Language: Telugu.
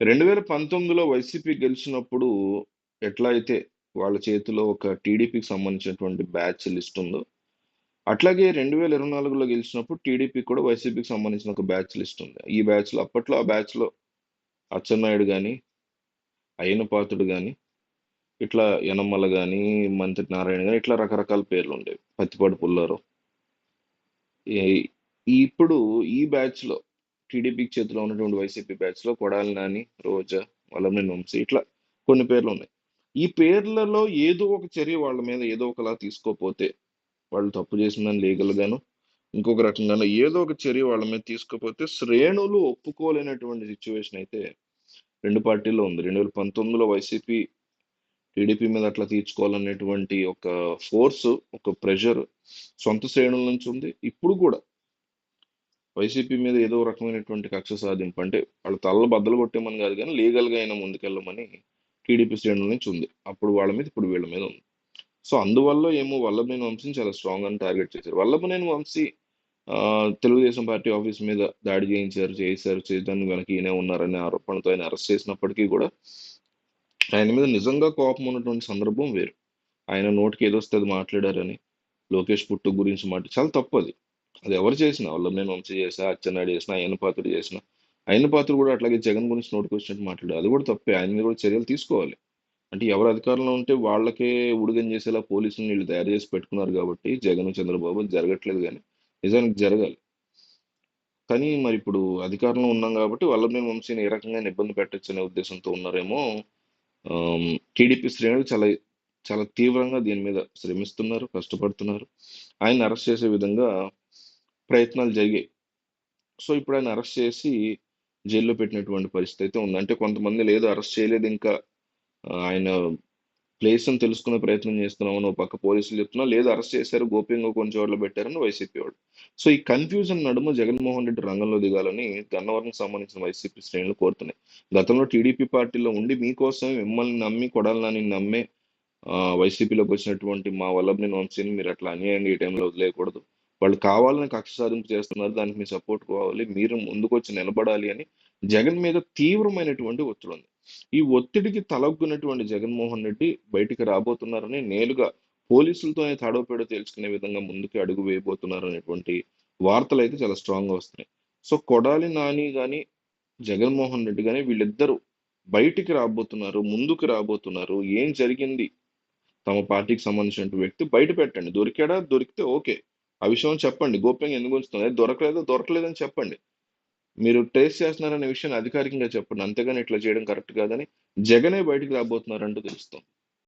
2019లో వైసీపీ గెలిచినప్పుడు ఎట్లా అయితే వాళ్ళ చేతిలో ఒక టీడీపీకి సంబంధించినటువంటి బ్యాచ్ లిస్ట్ ఉందో, అట్లాగే 2024లో గెలిచినప్పుడు టీడీపీకి కూడా వైసీపీకి సంబంధించిన ఒక బ్యాచ్ లిస్ట్ ఉంది. ఈ బ్యాచ్‌లో అప్పట్లో ఆ బ్యాచ్‌లో అచ్చెన్నాయుడు కానీ అయ్యన్నపాత్రుడు కానీ ఇట్లా యనమ్మల కానీ మంత్రి నారాయణ కానీ ఇట్లా రకరకాల పేర్లు ఉండేవి పుల్లారావు. ఈ ఇప్పుడు ఈ బ్యాచ్‌లో టీడీపీకి చేతిలో ఉన్నటువంటి వైసీపీ బ్యాచ్‌లో కొడాలి నాని, రోజా, వల్లభనేని వంశీ ఇట్లా కొన్ని పేర్లు ఉన్నాయి ఈ పేర్లలో ఏదో ఒక చర్య వాళ్ళ మీద ఏదో ఒకలా తీసుకోపోతే, వాళ్ళు తప్పు చేసిందని లీగల్‌గాను, ఇంకొక రకంగానో ఏదో ఒక చర్య వాళ్ళ మీద తీసుకోపోతే శ్రేణులు ఒప్పుకోలేనటువంటి సిచ్యువేషన్ అయితే రెండు పార్టీల్లో ఉంది. 2019లో వైసీపీ టీడీపీ మీద అట్లా తీర్చుకోవాలనేటువంటి ఒక ఫోర్స్, ఒక ప్రెషర్ సొంత శ్రేణుల నుంచి ఉంది. ఇప్పుడు కూడా వైసీపీ మీద ఏదో రకమైనటువంటి కక్ష సాధింపు అంటే వాళ్ళ తలలు బద్దలు కొట్టేమని కాదు కానీ లీగల్‌గా అయినా ముందుకెళ్ళమని టీడీపీ శ్రేణుల నుంచి ఉంది. అప్పుడు వాళ్ళ మీద, ఇప్పుడు వీళ్ళ మీద ఉంది. సో, అందువల్ల ఏమో వల్లభనేని వంశీని చాలా స్ట్రాంగ్ అని టార్గెట్ చేశారు. వల్లభనేని వంశీ తెలుగుదేశం పార్టీ ఆఫీస్ మీద దాడి చేయించారు, చేశారు, చేయడానికి వెనక ఈయనే ఉన్నారనే ఆరోపణతో ఆయన అరెస్ట్ చేసినప్పటికీ కూడా ఆయన మీద నిజంగా కోపం ఉన్నటువంటి సందర్భం వేరు. ఆయన నోటికి ఏదొస్తే అది మాట్లాడారని, లోకేష్ పుట్టు గురించి మాట చాలా తప్పు అది అది ఎవరు చేసినా వల్లభనేని వంశీ చేసినా, అచ్చెన్నాయుడు చేసినా, చేసిన చేసినా, పాత్ర కూడా అట్లాగే జగన్ గురించి నోటికి వచ్చినట్టు మాట్లాడు అది కూడా తప్పే. ఆయన మీద కూడా చర్యలు తీసుకోవాలి. అంటే ఎవరు అధికారంలో ఉంటే వాళ్ళకే ఉడిగం చేసేలా పోలీసులు వీళ్ళు తయారు చేసి పెట్టుకున్నారు కాబట్టి జగన్, చంద్రబాబు జరగట్లేదు కానీ నిజానికి జరగాలి. కానీ మరి ఇప్పుడు అధికారంలో ఉన్నాం కాబట్టి వల్లభనేని వంశీని ఏ రకంగా ఇబ్బంది పెట్టొచ్చనే ఉద్దేశంతో ఉన్నారేమో టీడీపీ శ్రేణులు చాలా చాలా తీవ్రంగా దీని మీద శ్రమిస్తున్నారు, కష్టపడుతున్నారు. ఆయన అరెస్ట్ చేసే విధంగా ప్రయత్నాలు జరిగాయి. సో, ఇప్పుడు ఆయన అరెస్ట్ చేసి జైల్‌లో పెట్టినటువంటి పరిస్థితి అయితే ఉంది. అంటే కొంతమంది లేదు అరెస్ట్ చేయలేదు ఇంకా ఆయన ప్లేస్‌ని తెలుసుకునే ప్రయత్నం చేస్తున్నామని ఒక పక్క పోలీసులు చెప్తున్నా లేదు అరెస్ట్ చేశారు, గోప్యంగా కొన్ని చోట్ల పెట్టారని వైసీపీ వాళ్ళు. సో, ఈ కన్‌ఫ్యూజన్ నడుమ జగన్మోహన్ రెడ్డి రంగంలో దిగాలని గన్నవరం సంబంధించిన వైసీపీ శ్రేణులు కోరుతున్నాయి. గతంలో టీడీపీ పార్టీలో ఉండి మీకోసం మిమ్మల్ని నమ్మి కొడాలని నమ్మే వైసీపీలోకి వచ్చినటువంటి మా వల్లభనేని వంశీని మీరు అట్లా అన్యాయంగా ఈ టైంలో వదిలేయకూడదు. వాళ్ళు కావాలని కక్ష సాధింపు చేస్తున్నారు. దానికి మీ సపోర్ట్ కావాలి. మీరు ముందుకొచ్చి నిలబడాలి అని జగన్ మీద తీవ్రమైనటువంటి ఒత్తిడి ఉంది. ఈ ఒత్తిడికి తలొగ్గినటువంటి జగన్మోహన్ రెడ్డి బయటికి రాబోతున్నారని నేరుగా పోలీసులతోనే తాడోపేడో తేల్చుకునే విధంగా ముందుకు అడుగు వేయబోతున్నారు అనేటువంటి వార్తలైతే చాలా స్ట్రాంగ్‌గా వస్తున్నాయి. సో, కొడాలి నాని కానీ జగన్మోహన్ రెడ్డి కానీ వీళ్ళిద్దరూ బయటికి రాబోతున్నారు. ముందుకు రాబోతున్నారు. ఏం జరిగింది? తమ పార్టీకి సంబంధించినటువంటి వ్యక్తి బయట పెట్టండి. దొరికాడా? దొరికితే ఓకే. ఆ విషయం చెప్పండి. గోప్యంగా ఎందుకు ఉంచుతున్నారు? అది దొరకలేదని చెప్పండి. మీరు ట్రేస్ చేస్తున్నారనే విషయాన్ని అధికారికంగా చెప్పండి. అంతేగాని ఇట్లా చేయడం కరెక్ట్ కాదని జగనే బయటికి రాబోతున్నారంటూ తెలుస్తుంది